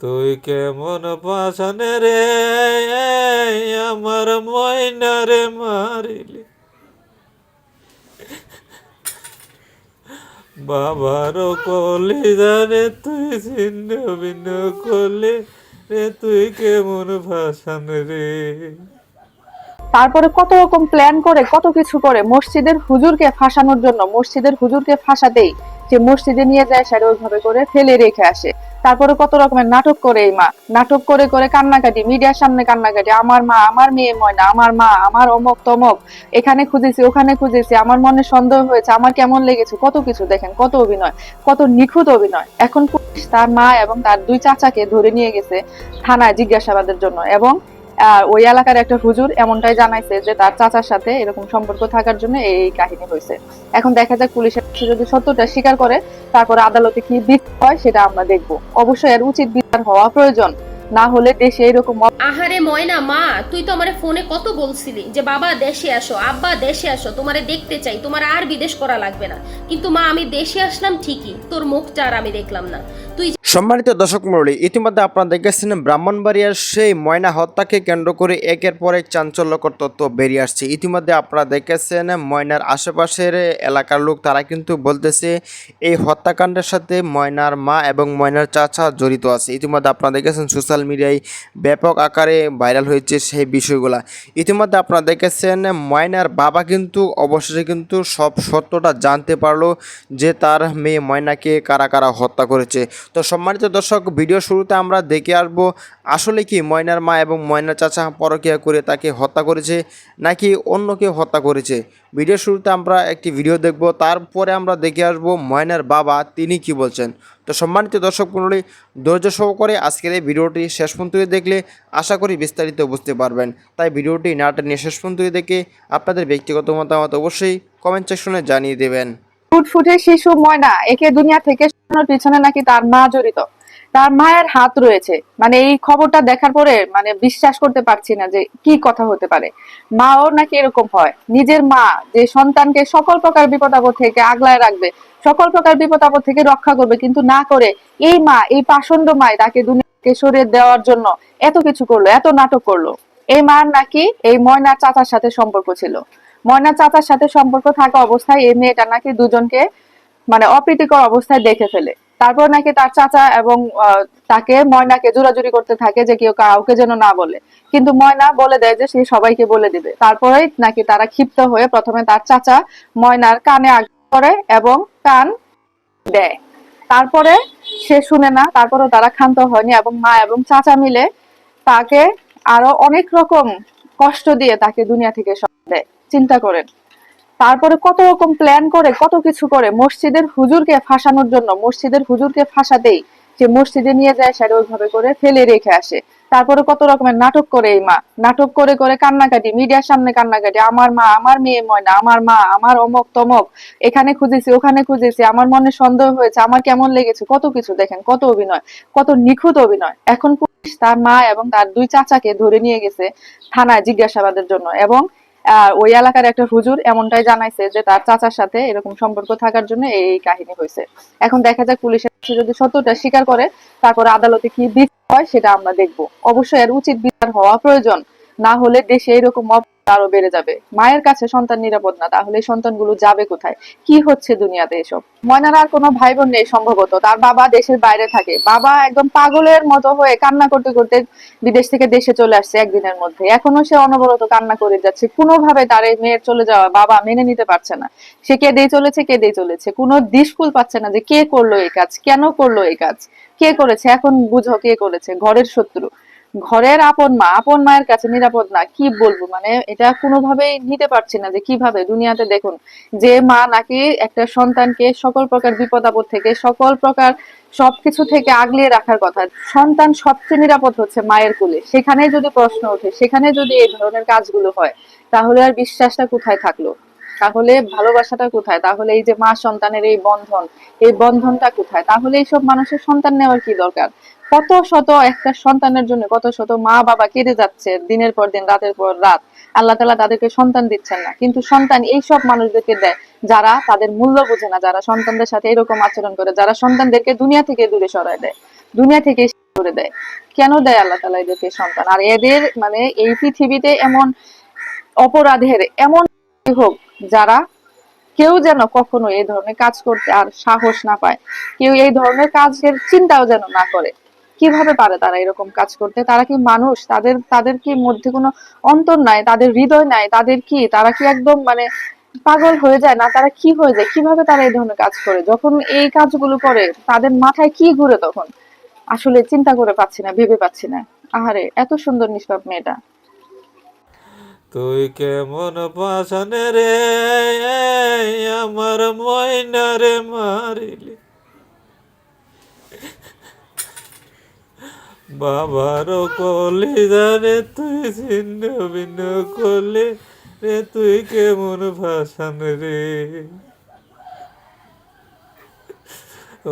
তুই কেমন পাশানে রে? আমার ময়না রে মারিলি। বাবার কলি জানে তুই ছিন্ন ভিন্ন করলি রে, তুই কেমন ভাসান রে? তারপরে কত রকম প্ল্যান করে, কত কিছু করে, মসজিদের হুজুরকে ফাঁসানোর জন্য, মসজিদের হুজুরকে ফাঁসাতেই যে মসজিদে নিয়ে যায় সেটা ওইভাবে করে ফেলে রেখে আসে। তারপরে কত রকমের নাটক করে এই মা, নাটক করে করে কান্নাকাটি, মিডিয়ার সামনে কান্নাকাটি, আমার মা, আমার মেয়ে ময়না, আমার মা, আমার অমক তমক, এখানে খুঁজেছি, ওখানে খুঁজেছি, আমার মনে সন্দেহ হয়েছে, আমার কেমন লেগেছে, কত কিছু দেখেন, কত অভিনয়, কত নিখুঁত অভিনয়। এখন পুলিশ তার মা এবং তার দুই চাচাকে ধরে নিয়ে গেছে থানায় জিজ্ঞাসাবাদের জন্য এবং ওই এলাকার একটা হুজুর এমনটাই জানাইছে যে তার চাচার সাথে এরকম সম্পর্ক থাকার জন্য এই কাহিনী হয়েছে এখন দেখা যাক পুলিশের যদি সত্যটা স্বীকার করে, তারপরে আদালতে কি বিচার হয় সেটা আমরা দেখব। অবশ্যই এর উচিত বিচার হওয়া প্রয়োজন। না হলে দেশে এরকম আহারে ময়না মা, তুই তো আমারে ফোনে কত বলছিলি যে বাবা দেশে আসো, আব্বা দেশে আসো, তোমারে দেখতে চাই, তোমার আর বিদেশ করা লাগবে না। কিন্তু মা, আমি দেশে আসলাম ঠিকই, তোর মুখটা আর আমি দেখলাম না। তুই সম্মানিত দর্শক মণ্ডলী, ইতিমধ্যে আপনারা দেখেছেন ব্রাহ্মণবাড়িয়ার সেই ময়না হত্যাকে কেন্দ্র করে একের পর এক চাঞ্চল্যকর তথ্য বেরিয়ে আসছে। ইতিমধ্যে আপনারা দেখেছেন ময়নার আশেপাশের এলাকার লোক, তারা কিন্তু বলতেছে এই হত্যাকাণ্ডের সাথে ময়নার মা এবং ময়নার চাচা জড়িত আছে। ইতিমধ্যে আপনারা দেখেছেন সোশ্যাল মিডিয়ায় ব্যাপক আকারে ভাইরাল হয়েছে সেই বিষয়গুলা। ইতিমধ্যে আপনারা দেখেছেন ময়নার বাবা কিন্তু অবশেষে কিন্তু সব সত্যটা জানতে পারল যে তার মেয়ে ময়নাকে কারা কারা হত্যা করেছে। তো সম্মানিত দর্শক, ভিডিও শুরুতে আমরা দেখে আসব আসলে কি ময়নার মা এবং ময়নার চাচা পরকিয়া করে তাকে হত্যা করেছে নাকি অন্য কেউ হত্যা করেছে। ভিডিও শুরুতে আমরা একটি ভিডিও দেখব, তারপরে আমরা দেখে আসব ময়নার বাবা তিনি কি বলছেন। তো সম্মানিত দর্শক মণ্ডলী, ধৈর্য সহকারে আজকের এই ভিডিওটি শেষ পর্যন্ত দেখলে আশা করি বিস্তারিত বুঝতে পারবেন। তাই ভিডিওটি নাটা নিয়ে শেষ পর্যন্ত দেখে আপনাদের ব্যক্তিগত মতামত অবশ্যই কমেন্ট সেকশনে জানিয়ে দেবেন। ফুটফুটে শিশু ময়না, একে দুনিয়া থেকে সরানোর পিছনে নাকি তার মা জড়িত? তার মায়ের হাত রয়েছে। মানে এই খবরটা দেখার পরে মানে বিশ্বাস করতে পারছি না যে কি কথা হতে পারে। মাও নাকি এরকম হয়। নিজের মা যে সন্তানকে সকল প্রকার বিপদ আপদ থেকে আগলায় রাখবে, সকল প্রকার বিপদ আপদ থেকে রক্ষা করবে, কিন্তু না করে এই মা, এই পাষণ্ড মায় তাকে দুনিয়াকে সরিয়ে দেওয়ার জন্য এত কিছু করল, এত নাটক করল। এই মার নাকি এই ময়না চাচার সাথে সম্পর্ক ছিল। ময়না চাচার সাথে সম্পর্ক থাকা অবস্থায় এই মেয়েটা নাকি দুজনকে মানে অপ্রীতিকর অবস্থায় দেখে ফেলে। তারপর নাকি তার চাচা এবং তাকে ময়নাকে জোরাজুরি করতে থাকে যে কেউ কাউকে যেন না বলে। কিন্তু ময়না বলে দেয় যে সে সবাইকে বলে দিবে। তারপরেই নাকি তারা ক্ষিপ্ত হয়ে প্রথমে তার চাচা ময়নার কানে আঘাত করে এবং কান দেয়। তারপরে সে শুনে না তারপরে তারা ক্ষান্ত হয়নি এবং মা এবং চাচা মিলে তাকে আরও অনেক রকম কষ্ট দিয়ে তাকে দুনিয়া থেকে সরিয়ে দেয়। চিন্তা করেন। তারপরে কত রকম প্ল্যান করে, কত কিছু করে, মসজিদের হুজুরকে ফাঁসানোর জন্য, মসজিদের হুজুরকে ফাঁসাতেই যে মসজিদে নিয়ে যায় সেটা ওইভাবে করে ফেলে রেখে আসে। তারপরে কত রকমের নাটক করে এই মা, নাটক করে করে কান্নাকাটি, মিডিয়ার সামনে কান্নাকাটি, আমার মা, আমার মেয়ে ময়না, আমার মা, আমার অমক তমক, এখানে খুঁজেছি, ওখানে খুঁজেছি, আমার মনে সন্দেহ হয়েছে, আমার কেমন লেগেছে, কত কিছু দেখেন, কত অভিনয়, কত নিখুঁত অভিনয়। এখন পুলিশ তার মা এবং তার দুই চাচাকে ধরে নিয়ে গেছে থানায় জিজ্ঞাসাবাদের জন্য এবং ওই এলাকার একটা হুজুর এমনটাই জানাইছে যে তার চাচার সাথে এরকম সম্পর্ক থাকার জন্য এই কাহিনী হয়েছে। এখন দেখা যাক পুলিশের যদি সত্যটা স্বীকার করে, তারপরে আদালতে কি বিচার হয় সেটা আমরা দেখব। অবশ্যই এর উচিত বিচার হওয়া প্রয়োজন। না হলে দেশে এরকম আরও বেড়ে যাবে। মায়ের কাছে সন্তান নিরাপদ না, তাহলে সন্তানগুলো যাবে কোথায়? কি হচ্ছে দুনিয়াতে এসব? ময়নার আর কোনো ভাই বোন নেই সম্ভবত, তার বাবা দেশের বাইরে থাকে। বাবা একদম পাগলের মতো হয়ে কান্না করতে করতে বিদেশ থেকে দেশে চলে আসছে একদিনের মধ্যে। এখনও সে অনবরত কান্না করে যাচ্ছে। কোনোভাবে তার এই মেয়ের চলে যাওয়া বাবা মেনে নিতে পারছে না। সে কেঁদেই চলেছে কেঁদেই চলেছে। কোনো দিশকুল পাচ্ছে না যে কে করল এই কাজ, কেন করল এই কাজ? কে করেছে? এখন বুঝো কে করেছে? ঘরের শত্রু। ঘরের আপন মা, আপন মায়ের কাছে নিরাপদ না, কি বলব? মানে এটা কোনোভাবেই নিতে পারছি না যে কীভাবে? দুনিয়াতে দেখুন, যে মা নাকি একটা সন্তানকে সকল প্রকার বিপদ আপদ থেকে, সকল প্রকার সবকিছু থেকে আগলিয়ে রাখার কথা। সন্তান সবচেয়ে নিরাপদ হচ্ছে মায়ের কোলে। সেখানে যদি প্রশ্ন ওঠে সেখানে যদি এই ধরনের কাজগুলো হয়, তাহলে আর বিশ্বাসটা কোথায় থাকল? তাহলে ভালোবাসাটা কোথায়? তাহলে এই যে মা সন্তানের এই বন্ধন, এই বন্ধনটা কোথায়? তাহলে এইসব মানুষের সন্তান নেওয়ার কি দরকার? কত শত একটা সন্তানের জন্য কত শত মা বাবা কেঁদে যাচ্ছে দিনের পর দিন, রাতের পর রাত। আল্লাহ তালা তাদেরকে সন্তান দিচ্ছেন না। কিন্তু সন্তান এই সব মানুষদেরকে দেয় যারা তাদের মূল্য বোঝে না, যারা সন্তানদের সাথে এরকম আচরণ করে, যারা সন্তানদেরকে দুনিয়া থেকে দূরে সরায় দেয়। দুনিয়া থেকে করে দেয়। কেন দেয় আল্লাহ তালা এদেরকে সন্তান? আর এদের মানে এই পৃথিবীতে এমন অপরাধের এমন হোক যারা কেউ যেন কখনো এই ধরনের কাজ করতে আর সাহস না পায়, কেউ এই ধরনের কাজের চিন্তাও যেন না করে, কীভাবে পারে তারা এরকম কাজ করতে? তারা কি মানুষ? তাদের তাদের কি মধ্যে কোনো অন্তর নাই? তাদের হৃদয় নাই? তাদের কি, তারা কি একদম মানে পাগল হয়ে যায়? না, তারা কি হয়ে যায়? কীভাবে তারা এই ধরনের কাজ করে? যখন এই কাজগুলো করে, তাদের মাথায় কি ঘুরে তখন? আসলে চিন্তা করে পাচ্ছি না, ভেবে পাচ্ছি না। আহারে, এত সুন্দর নিষ্পাপ মেয়েটা। তুই কেমন পাশানে রে? আমার ময়না রে মারিলি। বাবার কলি জানে তুই ছিন্ন ভিন্ন করলে রে, তুই কেমন ভাসান রে?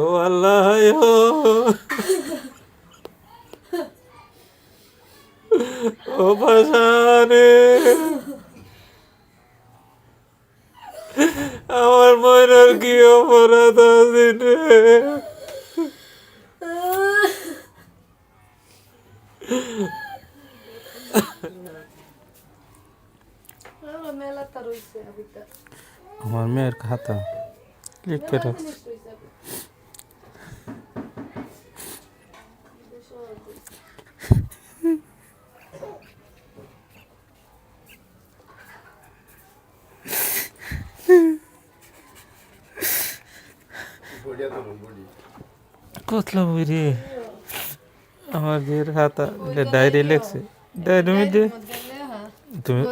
ও আল্লাহ ও ও আমার ময়নার কি অপরাধ আছে রে? আমার মেয়ের খাতা। লিখে রাখছি কতলা বই রে? আমার বিয়ের খাতা ডায়েরি লেখছে। ডায়েরি মধ্যে তুমি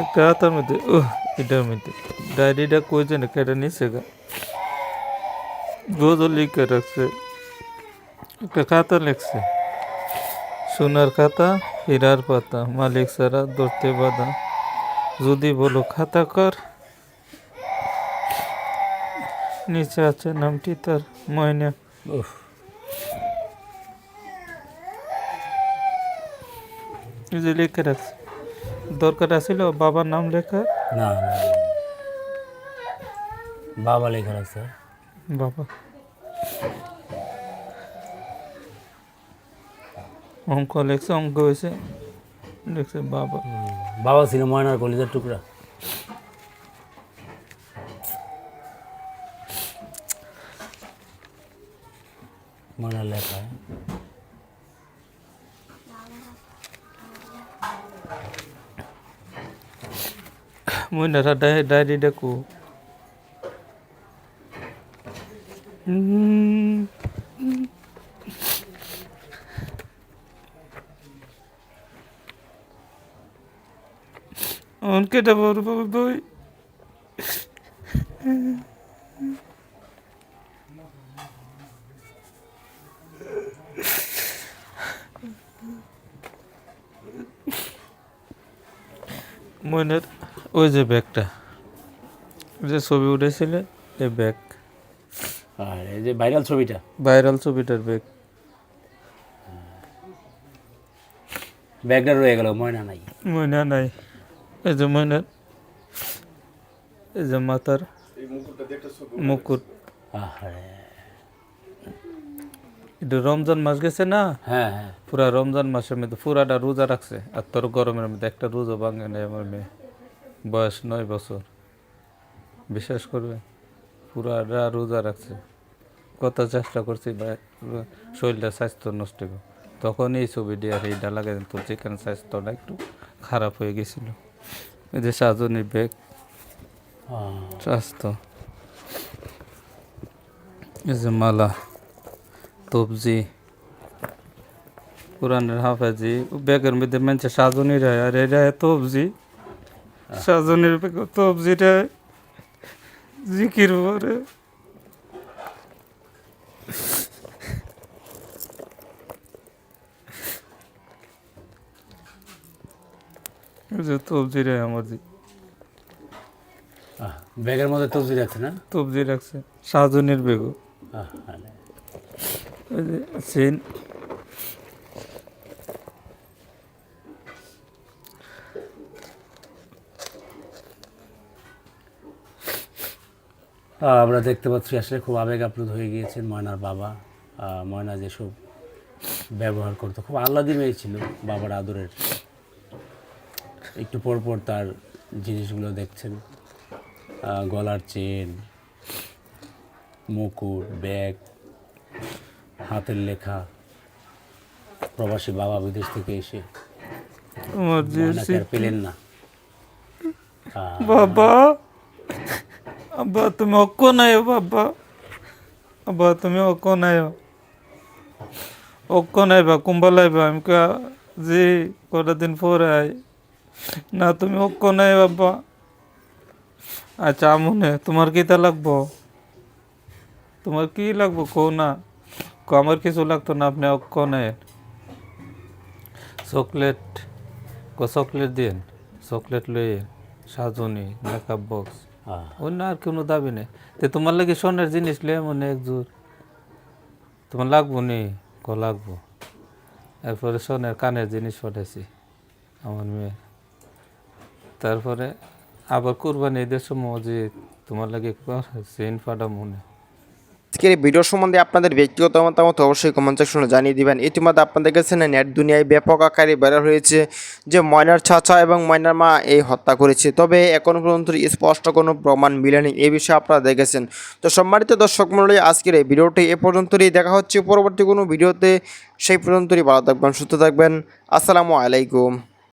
একটা হাতার মধ্যে ও এটার মধ্যে। ডায়েরিটা কই জানে, কেটে নিছে গা। গজল লিখে রাখছে। একটা খাতা লেখছে। সোনার খাতা, হীরার পাতা, মালিক সারা ধরতে বাধা। যদি বলো খাতা কর নিচে আছে নামটি তার ময়না। যে লিখে রাখছে দরকার আছিল বাবার নাম লেখা? না। বাবা লেখা রাখছে বাবা। অঙ্ক লেখছে অঙ্ক হয়েছে। লিখছে বাবা। বাবা ছিল ময়নার কলিজার টুকরা। ময়নার লেখা মইনারা ডায়েরি ডায়েরি ডাকু অনকেটা বড় মইনের ওই যে ব্যাগটা যে ছবি উঠেছিল এই ব্যাগ। আর এই যে ভাইরাল ছবিটা? ভাইরাল ছবিটার ব্যাগ। ব্যাগটা রয়ে গেল ময়না নাই? ময়না নাই। এই যে ময়নার এই যে মাথার মুকুট। এটা রমজান মাস গেছে না? হ্যাঁ হ্যাঁ। পুরা রমজান মাসের মধ্যে পুরাটা রোজা রাখছে। আর তোর গরমের মধ্যে একটা রোজা ভাঙে নেই আমার মেয়ে। বয়স নয় বছর। বিশ্বাস করবে? পুরাটা রোজা রাখছে। কত চেষ্টা করছি ভাই, শরীরটা স্বাস্থ্য নষ্ট করে। তখন এই ছবিটি আর এইটা লাগাই তো যেখানে স্বাস্থ্যটা একটু খারাপ হয়ে গেছিল। এই যে সাজনের ব্যাগ। আহ, স্বাস্থ্য। এই যে মালা। তবজি কোরআনের হাফাজি ব্যাগের মধ্যে মানছে সাজনি রায় আর এটা তবজি সাজনির তবজিটা জিকির পরে তবজি রায় আমার ব্যাগের মধ্যে তবজি রাখছে না তবজি রাখছে সাজনের বেগও আহ, আমরা দেখতে পাচ্ছি আসলে খুব আবেগ আপ্লুত হয়ে গিয়েছেন ময়নার বাবা। ময়না যেসব ব্যবহার করতো খুব আহ্লাদি মেয়ে ছিল বাবার আদরের। একটু পর পর তার জিনিসগুলো দেখছেন। গলার চেন মুকুট ব্যাগ হাতের লেখা প্রবাসী বাবা বিদেশ থেকে এসে যে পেলেন না? বাবা আব্বা তুমি অক্ক নাই বাবা। আব্বা তুমি অক্ক নাই বা কুম্বা লাইবা আমি কা জি কটা দিন পরে আই না তুমি অক্ক নাই বাবা। আচ্ছা আমনে তোমার কিতা লাগবো? তোমার কি লাগবো? কো না। কো আমার কিছু লাগতো না আপনি নাই চকলেট কো চকলেট দিন চকলেট লইয়ে সাজনি মেকআপ বক্স অন্য আর কোনো দাবি নেই। তো তোমার লাগে সোনের জিনিস লে মনে একজোর। তোমার লাগবো নি? ক লাগবো। এরপরে সোনার কানের জিনিস পাঠাইছি আমার মেয়ে তারপরে আবার কুরবানি ঈদের সময় যে তোমার লাগে চেন ফাটা মনে আজকের এই ভিডিও সম্বন্ধে আপনাদের ব্যক্তিগত মতামত অবশ্যই কমেন্ট সেকশনে জানিয়ে দিবেন। ইতিমধ্যে আপনাদের কাছে নেট দুনিয়ায় ব্যাপক আকারে বের হয়েছে যে ময়নার চাচা এবং ময়নার মা এই হত্যা করেছে। তবে এখনও পর্যন্ত স্পষ্ট কোনো প্রমাণ মিলেনি এই বিষয়ে আপনারা দেখেছেন। তো সম্মানিত দর্শক মন্ডলী আজকের এই ভিডিওটি এ পর্যন্তই। দেখা হচ্ছে পরবর্তী কোনো ভিডিওতে। সেই পর্যন্তই ভালো থাকবেন, সুস্থ থাকবেন। আসসালামু আলাইকুম।